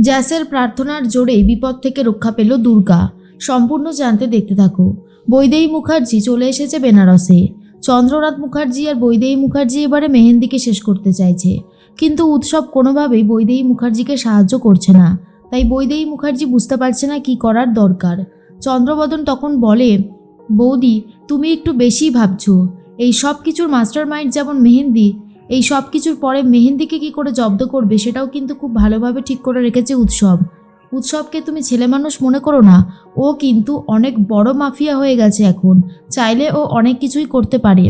জ্যাসের প্রার্থনার জোরে বিপদ থেকে রক্ষা পেল দুর্গা। সম্পূর্ণ জানতে দেখতে থাকো। বৈদেহী মুখার্জি চলে এসেছে বেনারসে। চন্দ্রনাথ মুখার্জি আর বৈদেহী মুখার্জি এবারে মেহেন্দিকে শেষ করতে চাইছে। কিন্তু উৎসব কোনোভাবেই বৈদেহী মুখার্জিকে সাহায্য করছে না। তাই বৈদেহী মুখার্জি বুঝতে পারছে না কি করার দরকার। চন্দ্রবদন তখন বলে, বৌদি, তুমি একটু বেশিই ভাবছ। এই সব কিছুর মাস্টার মাইন্ড যেমন মেহেন্দি এই সব কিছুর পরে মেহেন্দিকে কি করে জব্দ করবে সেটাও কিন্তু খুব ভালোভাবে ঠিক করে রেখেছে উৎসব। উৎসবকে তুমি ছেলে মানুষ মনে করো না, ও কিন্তু অনেক বড় মাফিয়া হয়ে গেছে এখন, চাইলে ও অনেক কিছুই করতে পারে।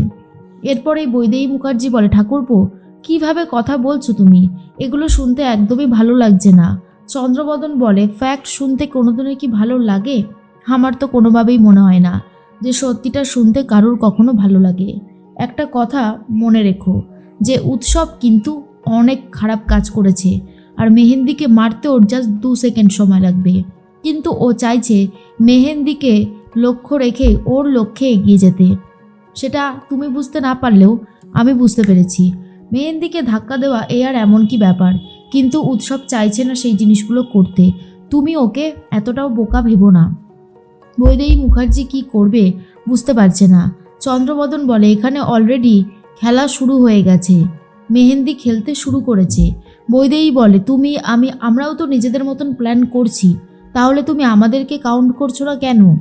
এরপরেই বৈদেহী মুখার্জি বলে, ঠাকুরপো, কীভাবে কথা বলছো তুমি? এগুলো শুনতে একদমই ভালো লাগছে না। চন্দ্রবদন বলে, ফ্যাক্ট শুনতে কোনোদিনই কি ভালো লাগে? আমার তো কোনোভাবেই মনে হয় না যে সত্যিটা শুনতে কারোর কখনো ভালো লাগে। একটা কথা মনে রেখো। যে উৎসব কিন্তু অনেক খারাপ কাজ করেছে। আর মেহেন্দিকে মারতে ওর জাস্ট দু সেকেন্ড সময় লাগবে। কিন্তু ও চাইছে মেহেন্দিকে লক্ষ্য রেখে ওর লক্ষ্যে এগিয়ে যেতে। সেটা তুমি বুঝতে না পারলেও আমি বুঝতে পেরেছি। মেহেন্দিকে ধাক্কা দেওয়া এ আর এমন কি ব্যাপার? কিন্তু উৎসব চাইছে না সেই জিনিসগুলো করতে। তুমি ওকে এতটাও বোকা ভেবো না। বৈদেহী মুখার্জি কি করবে বুঝতে পারছে না। চন্দ্রবদন বলে, এখানে অলরেডি খেলা শুরু হয়ে গেছে। মেহেন্দি খেলতে শুরু করেছে। বৈদেহী বলে, তুমি, আমি, আমরাও তো নিজেদের মতন প্ল্যান করছি। তাহলে তুমি আমাদেরকে কাউন্ট করছ না কেন?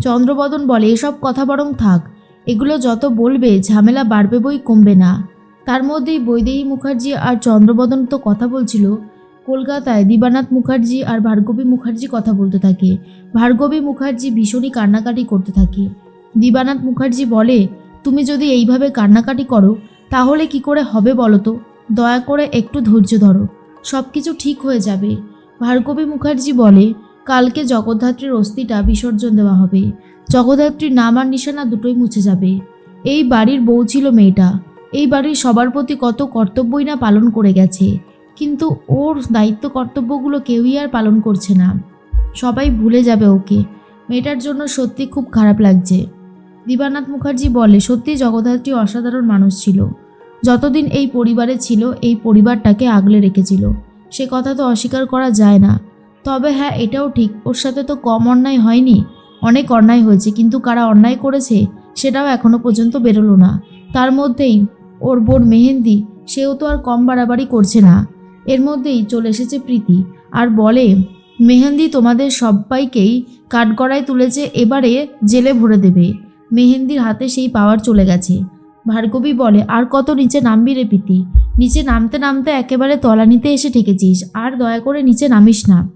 চন্দ্রবদন বলে, এসব কথা বরং থাক। এগুলো যত বলবে, ঝামেলা বাড়বে বই কমবে না। তার মধ্যেই বৈদেহী মুখার্জি আর চন্দ্রবদন তো কথা বলছিল। কলকাতায় দিবানাথ মুখার্জি আর ভার্গবী মুখার্জি কথা বলতে থাকে। ভার্গবী মুখার্জি ভীষণই কান্নাকাটি করতে থাকে। দিবানাথ মুখার্জি বলে তুমি যদি এইভাবে কান্নাকাটি করো, তাহলে কি করে হবে বলো তো? দয়া করে একটু ধৈর্য ধরো। সব কিছু ঠিক হয়ে যাবে। ভার্গবী মুখার্জি বলে, কালকে জগদ্ধাত্রীর অস্থিটা বিসর্জন দেওয়া হবে। জগদ্ধাত্রীর নাম আর নিশানা দুটোই মুছে যাবে। এই বাড়ির বউ ছিল মেয়েটা। এই বাড়ির সবার প্রতি কত কর্তব্যই না পালন করে গেছে। কিন্তু ওর দায়িত্ব কর্তব্যগুলো কেউই আর পালন করছে না। সবাই ভুলে যাবে ওকে। মেয়েটার জন্য সত্যি খুব খারাপ লাগছে। দিবানাথ মুখার্জি বলে, সত্যি জগদ্ধাত্রী অসাধারণ মানুষ ছিল। যতদিন এই পরিবারে ছিল, এই পরিবারটাকে আগলে রেখেছিল। সে কথা তো অস্বীকার করা যায় না। তবে হ্যাঁ এটাও ঠিক, ওর সাথে তো কম অন্যায় হয়নি। অনেক অন্যায় হয়েছে, কিন্তু কারা অন্যায় করেছে, সেটাও এখনও পর্যন্ত বেরোলো না। তার মধ্যেই ওর বোন মেহেন্দি, সেও তো আর কম বাড়াবাড়ি করছে না। এর মধ্যেই চলে এসেছে প্রীতি আর বলে, মেহেন্দি তোমাদের সবাইকেই কাঠগড়ায় তুলেছে, এবারে জেলে ভরে দেবে। মেহেন্দির হাতে সেই পাওয়ার চলে গেছে। ভার্গবী বলে, আর কত নিচে নামবি রে প্রীতি? নিচে নামতে নামতে একেবারে তলানিতে এসে ঠেকেছিস, আর দয়া করে নিচে নামিস না।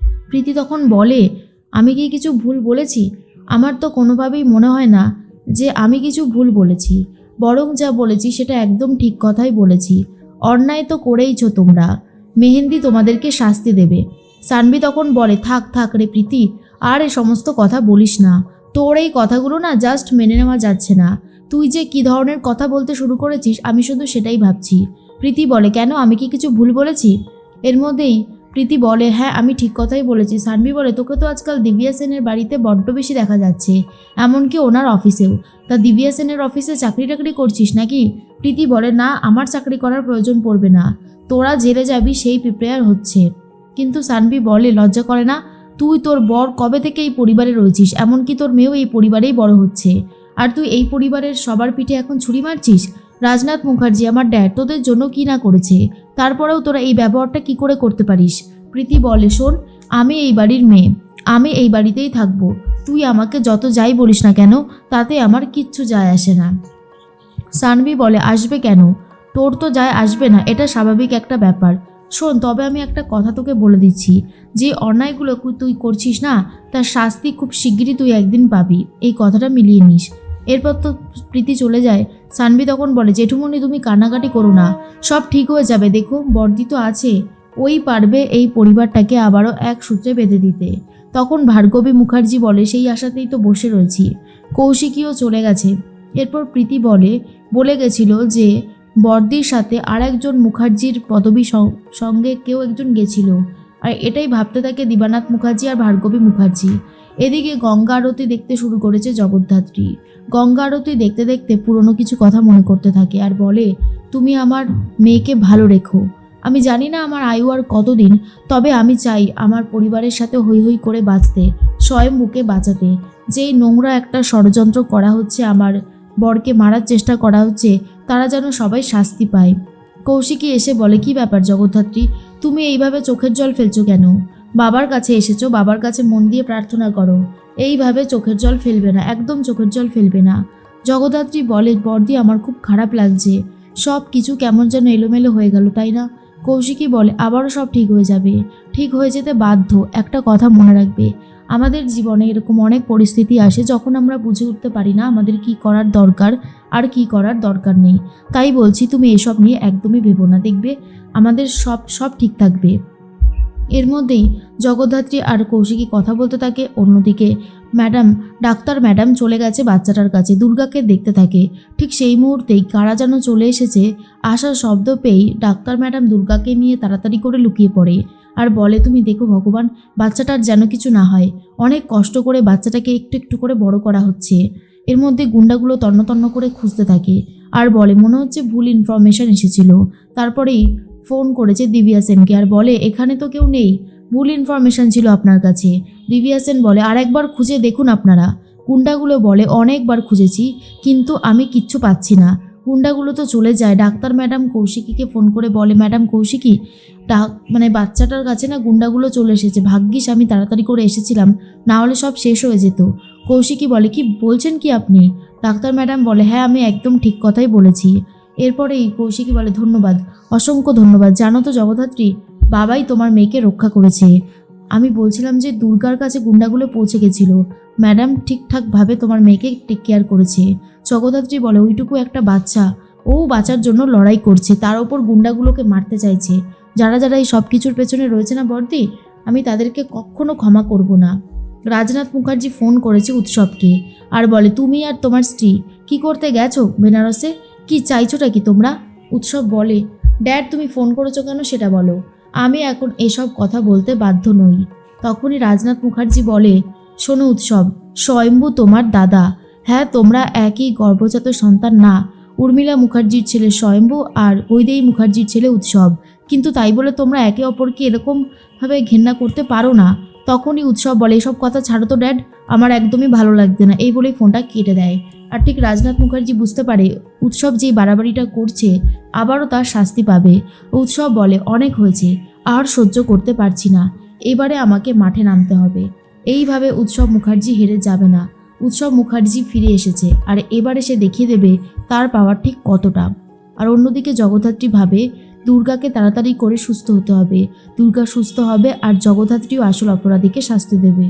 প্রীতি তখন বলে, আমি কি কিছু ভুল বলেছি? আমার তো কোনোভাবেই মনে হয় না যে আমি কিছু ভুল বলেছি। বরং যা বলেছি সেটা একদম ঠিক কথাই বলেছি। অন্যায় তো করেইছ তোমরা। মেহেন্দি তোমাদেরকে শাস্তি দেবে। সানভি তখন বলে, থাক থাক রে প্রীতি, আর এ সমস্ত কথা বলিস না। তোর এই কথাগুলো না জাস্ট মেনে নেওয়া যাচ্ছে না। তুই যে কি ধরনের কথা বলতে শুরু করেছিস, আমি শুধু সেটাই ভাবছি। প্রীতি বলে, কেন? আমি কি কিছু ভুল বলেছি? এর মধ্যেই প্রীতি বলে হ্যাঁ আমি ঠিক কথাই বলেছি। সানভি বলে, তোকে তো আজকাল দিব্যা সেনের বাড়িতে বড্ড বেশি দেখা যাচ্ছে, এমনকি ওনার অফিসেও। তা দিব্যা সেনের অফিসে চাকরি টাকরি করছিস নাকি? প্রীতি বলে, না, আমার চাকরি করার প্রয়োজন পড়বে না। তোরা জেলে যাবি, সেই প্রিপেয়ার হচ্ছে। কিন্তু সানভি বলে, লজ্জা করে না? তুই তোর বর কবে থেকে এই পরিবারে রয়েছিস? এমনকি তোর মেয়েও এই পরিবারেই বড় হচ্ছে। আর তুই এই পরিবারের সবার পিঠে এখন ছুরি মারছিস? রাজনাথ মুখার্জি, আমার ড্যাড তোদের জন্য কি না করেছে? তারপরেও তোরা এই ব্যবহারটা কি করে করতে পারিস? প্রীতি বলে, শোন, আমি এই বাড়ির মেয়ে। আমি এই বাড়িতেই থাকব। তুই আমাকে যত যাই বলিস না কেন, তাতে আমার কিচ্ছু যায় আসে না। সানভি বলে, আসবে কেন? তোর তো যায় আসবে না, এটা স্বাভাবিক একটা ব্যাপার। শোন, তবে আমি একটা কথা তোকে বলে দিচ্ছি। যে অন্যায়গুলো তুই করছিস না, তার শাস্তি খুব শিগগিরই তুই একদিন পাবি। এই কথাটা মিলিয়ে নিস। এরপর তো প্রীতি চলে যায়। সানভি তখন বলে জেঠুমনি তুমি কান্নাকাটি করো না। সব ঠিক হয়ে যাবে। দেখো, বর্দি তো আছে। ওই পারবে এই পরিবারটাকে আবারও এক সূত্রে বেঁধে দিতে। তখন ভার্গবী মুখার্জি বলে, সেই আশাতেই তো বসে রয়েছি। কৌশিকীও চলে গেছে। এরপর প্রীতি বলে বলে গেছিল যে বর্দির সাথে আর একজন মুখার্জির পদবী সঙ্গে কেউ একজন গেছিল। আর এটাই ভাবতে থাকে দিবানাথ মুখার্জি আর ভার্গবী মুখার্জি। এদিকে গঙ্গা আরতি দেখতে শুরু করেছে জগদ্ধাত্রী। গঙ্গা আরতি দেখতে দেখতে পুরনো কিছু কথা মনে করতে থাকে আর বলে, তুমি আমার মেয়েকে ভালো রেখো। আমি জানি না আমার আয়ু আর কতদিন, তবে আমি চাই আমার পরিবারের সাথে হৈ হৈ করে বাঁচতে স্বয়ম্ভুকে বাঁচাতে। যেই নোংরা একটা ষড়যন্ত্র করা হচ্ছে, আমার বরকে মারার চেষ্টা করা হচ্ছে তারা যেন সবাই শাস্তি পায়। কৌশিকী এসে বলে, কি ব্যাপার জগদ্ধাত্রী, তুমি এইভাবে চোখের জল ফেলছো কেন? বাবার কাছে এসেছ, বাবার কাছে মন দিয়ে প্রার্থনা করো। এইভাবে চোখের জল ফেলবে না, একদম চোখের জল ফেলবে না। জগদ্ধাত্রী বলে বর্দি আমার খুব খারাপ লাগছে। সব কিছু কেমন যেন এলোমেলো হয়ে গেল, তাই না? কৌশিকী বলে, আবারও সব ঠিক হয়ে যাবে। ঠিক হয়ে যেতে বাধ্য। একটা কথা মনে রাখবে। আমাদের জীবনে এরকম অনেক পরিস্থিতি আসে যখন আমরা বুঝে উঠতে পারি না আমাদের কি করার দরকার আর কি করার দরকার নেই। তাই বলছি, তুমি এসব নিয়ে একদমই ভেবো না। দেখবে আমাদের সব সব ঠিক থাকবে। এর মধ্যেই জগদ্ধাত্রী আর কৌশিকী কথা বলতে থাকে অন্যদিকে। ম্যাডাম, ডাক্তার ম্যাডাম চলে গেছে বাচ্চাটার কাছে, দুর্গাকে দেখতে থাকে। ঠিক সেই মুহূর্তেই কারা যেন চলে এসেছে, আসার শব্দ পেয়েই ডাক্তার ম্যাডাম দুর্গাকে নিয়ে তাড়াতাড়ি করে লুকিয়ে পড়ে। আর বলে, তুমি দেখো ভগবান, বাচ্চাটার যেন কিছু না হয়। অনেক কষ্ট করে বাচ্চাটাকে একটু একটু করে বড় করা হচ্ছে এর মধ্যে গুন্ডাগুলো তন্ন তন্ন করে খুঁজতে থাকে। আর বলে, মনে হচ্ছে ভুল ইনফরমেশন এসেছিল। তারপরেই ফোন করেছে দিব্যা সেনকে আর বলে, এখানে তো কেউ নেই। ভুল ইনফরমেশন ছিল আপনার কাছে। দিব্যা সেন বলে আর একবার খুঁজে দেখুন আপনারা। গুন্ডাগুলো বলে, অনেকবার খুঁজেছি, কিন্তু আমি কিচ্ছু পাচ্ছি না। গুন্ডাগুলো তো চলে যায়। ডাক্তার ম্যাডাম কৌশিকীকে ফোন করে বলে, ম্যাডাম কৌশিকী ডাক মানে বাচ্চাটার কাছে না গুন্ডাগুলো চলে এসেছে। ভাগ্যিস আমি তাড়াতাড়ি করে এসেছিলাম, না হলে সব শেষ হয়ে যেত। কৌশিকী বলে, কি বলছেন কি আপনি? ডাক্তার ম্যাডাম বলে হ্যাঁ আমি একদম ঠিক কথাই বলেছি। এরপরেই কৌশিকী বলে, ধন্যবাদ, অসংখ্য ধন্যবাদ। জানো তো জগদ্ধাত্রী, বাবাই তোমার মেয়েকে রক্ষা করেছে। আমি বলছিলাম যে দুর্গার কাছে গুন্ডাগুলো পৌঁছে গেছিল। ম্যাডাম ঠিকঠাকভাবে তোমার মেয়েকে টেক কেয়ার করেছে। জগদ্ধাত্রী বলে, ওইটুকু একটা বাচ্চা। ও বাঁচার জন্য লড়াই করছে। তার ওপর গুন্ডাগুলোকে মারতে চাইছে। যারা যারা এই সব কিছুর পেছনে রয়েছে না বর্দি, আমি তাদেরকে কখনো ক্ষমা করব না। রাজনাথ মুখার্জি ফোন করেছে উৎসবকে। আর বলে, তুমি আর তোমার স্ত্রী, কি করতে গেছো বেনারসে? কি চাইছোটা কি তোমরা? উৎসব বলে। ড্যাড, তুমি ফোন করেছ কেন সেটা বলো। আমি এখন এসব কথা বলতে বাধ্য নই। তখনই রাজনাথ মুখার্জি বলে, শোনো উৎসব, স্বয়ম্ভু তোমার দাদা। হ্যাঁ তোমরা একই গর্ভজাত সন্তান না। উর্মিলা মুখার্জির ছেলে স্বয়ম্ভু আর বৈদেহী মুখার্জির ছেলে উৎসব। কিন্তু তাই বলে তোমরা একে অপরকে এরকমভাবে ঘেন্না করতে পারো না। তখনই উৎসব বলে, এসব কথা ছাড়ো তো, ড্যাড। আমার একদমই ভালো লাগছে না, এই বলেই ফোনটা কেটে দেয়। আর ঠিক রাজনাথ মুখার্জি বুঝতে পারে, উৎসব যেই বাড়াবাড়িটা করছে, আবারও তার শাস্তি পাবে। উৎসব বলে, অনেক হয়েছে, আর সহ্য করতে পারছি না। এবারে আমাকে মাঠে নামতে হবে। এইভাবে উৎসব মুখার্জি হেরে যাবে না। উৎসব মুখার্জি ফিরে এসেছে, আর এবারে সে দেখিয়ে দেবে তার পাওয়ার ঠিক কতটা। আর অন্যদিকে জগদ্ধাত্রী ভাবে, দুর্গাকে তাড়াতাড়ি করে সুস্থ হতে হবে। দুর্গা সুস্থ হবে আর জগদ্ধাত্রীও আসল অপরাধীকে শাস্তি দেবে।